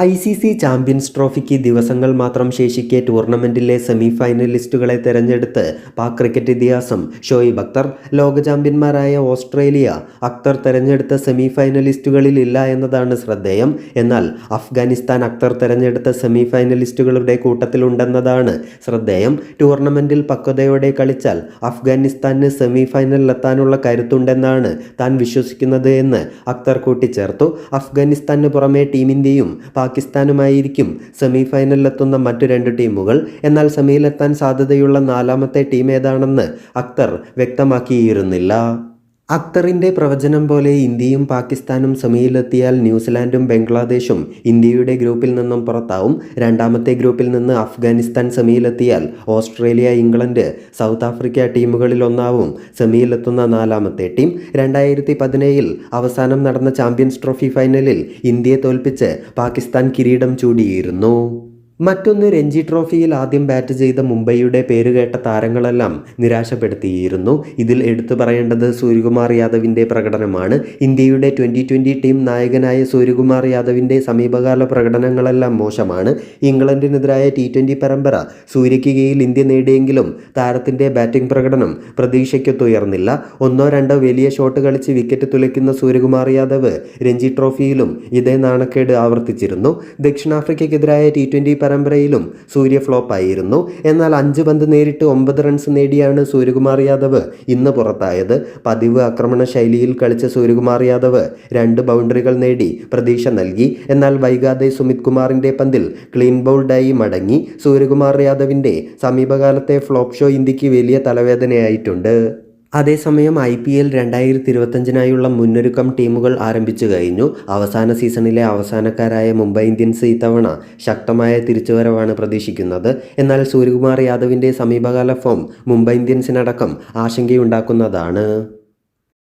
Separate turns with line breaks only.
I C C champions ട്രോഫിക്ക് ദിവസങ്ങൾ മാത്രം ശേഷിക്കെ ടൂർണമെന്റിലെ സെമി ഫൈനലിസ്റ്റുകളെ തെരഞ്ഞെടുത്ത് പാക് ക്രിക്കറ്റ് ഇതിഹാസം ഷോയിബ് അക്തർ ലോക ചാമ്പ്യന്മാരായ ഓസ്ട്രേലിയ അക്തർ തെരഞ്ഞെടുത്ത സെമി ഫൈനലിസ്റ്റുകളിൽ ഇല്ല എന്നതാണ് ശ്രദ്ധേയം. എന്നാൽ അഫ്ഗാനിസ്ഥാൻ അക്തർ തെരഞ്ഞെടുത്ത സെമി ഫൈനലിസ്റ്റുകളുടെ കൂട്ടത്തിലുണ്ടെന്നതാണ് ശ്രദ്ധേയം. ടൂർണമെന്റിൽ പക്വതയോടെ കളിച്ചാൽ അഫ്ഗാനിസ്ഥാന് സെമി ഫൈനലിലെത്താനുള്ള കരുത്തുണ്ടെന്നാണ് താൻ വിശ്വസിക്കുന്നത് എന്ന് അക്തർ കൂട്ടിച്ചേർത്തു. അഫ്ഗാനിസ്ഥാന് പുറമെ ടീം ടീമിന്റെയും പാകിസ്ഥാനുമായിരിക്കും സെമി ഫൈനലിലെത്തുന്ന മറ്റു രണ്ട് ടീമുകൾ. എന്നാൽ സെമിയിലെത്താൻ സാധ്യതയുള്ള നാലാമത്തെ ടീം ഏതാണെന്ന് അക്തർ വ്യക്തമാക്കിയിരുന്നില്ല. അക്തറിന്റെ പ്രവചനം പോലെ ഇന്ത്യയും പാകിസ്ഥാനും സെമിയിലെത്തിയാൽ ന്യൂസിലാൻഡും ബംഗ്ലാദേശും ഇന്ത്യയുടെ ഗ്രൂപ്പിൽ നിന്നും പുറത്താവും. രണ്ടാമത്തെ ഗ്രൂപ്പിൽ നിന്ന് അഫ്ഗാനിസ്ഥാൻ സെമിയിലെത്തിയാൽ ഓസ്ട്രേലിയ ഇംഗ്ലണ്ട് സൗത്ത് ആഫ്രിക്ക ടീമുകളിൽ ഒന്നാവും. സെമിയിലെത്തുന്ന നാലാമത്തെ ടീം രണ്ടായിരത്തി പതിനേഴിൽ അവസാനം നടന്ന ചാമ്പ്യൻസ് ട്രോഫി ഫൈനലിൽ ഇന്ത്യയെ തോൽപ്പിച്ച് പാകിസ്ഥാൻ കിരീടം ചൂടിയിരുന്നു. മറ്റൊന്ന് രഞ്ജി ട്രോഫിയിൽ ആദ്യം ബാറ്റ് ചെയ്ത മുംബൈയുടെ പേരുകേട്ട താരങ്ങളെല്ലാം നിരാശപ്പെടുത്തിയിരുന്നു. ഇതിൽ എടുത്തു പറയേണ്ടത് സൂര്യകുമാർ യാദവിന്റെ പ്രകടനമാണ്. ഇന്ത്യയുടെ ട്വന്റി ട്വന്റി ടീം നായകനായ സൂര്യകുമാർ യാദവിന്റെ സമീപകാല പ്രകടനങ്ങളെല്ലാം മോശമാണ്. ഇംഗ്ലണ്ടിനെതിരായ ടി ട്വന്റി പരമ്പര സൂര്യയ്ക്ക് കീഴിൽ ഇന്ത്യ നേടിയെങ്കിലും താരത്തിന്റെ ബാറ്റിംഗ് പ്രകടനം പ്രതീക്ഷയ്ക്കൊത്തുയർന്നില്ല. ഒന്നോ രണ്ടോ വലിയ ഷോട്ട് കളിച്ച് വിക്കറ്റ് തുലയ്ക്കുന്ന സൂര്യകുമാർ യാദവ് രഞ്ജി ട്രോഫിയിലും ഇതേ നാണക്കേട് ആവർത്തിച്ചിരുന്നു. ദക്ഷിണാഫ്രിക്കയ്ക്കെതിരായ ടി ട്വന്റി പരമ്പരയിലും സൂര്യ ഫ്ലോപ്പ് ആയിരുന്നു. എന്നാൽ അഞ്ച് പന്ത് നേരിട്ട് ഒമ്പത് റൺസ് നേടിയാണ് സൂര്യകുമാർ യാദവ് ഇന്ന് പുറത്തായത്. പതിവ് ആക്രമണ ശൈലിയിൽ കളിച്ച സൂര്യകുമാർ യാദവ് രണ്ട് ബൗണ്ടറികൾ നേടി പ്രതീക്ഷ നൽകി. എന്നാൽ വൈകാതെ സുമിത് കുമാറിന്റെ പന്തിൽ ക്ലീൻ ബൗൾഡായി മടങ്ങി. സൂര്യകുമാർ യാദവിന്റെ സമീപകാലത്തെ ഫ്ലോപ്പ് ഷോ ഇന്ത്യയ്ക്ക് വലിയ തലവേദനയായിട്ടുണ്ട്. അതേസമയം ഐ പി എൽ രണ്ടായിരത്തി ഇരുപത്തഞ്ചിനായുള്ള മുന്നൊരുക്കം ടീമുകൾ ആരംഭിച്ചു കഴിഞ്ഞു. അവസാന സീസണിലെ അവസാനക്കാരായ മുംബൈ ഇന്ത്യൻസ് ഇത്തവണ ശക്തമായ തിരിച്ചുവരവാണ് പ്രതീക്ഷിക്കുന്നത്. എന്നാൽ സൂര്യകുമാർ യാദവിന്റെ സമീപകാല ഫോം മുംബൈ ഇന്ത്യൻസിനടക്കം ആശങ്കയുണ്ടാക്കുന്നതാണ്.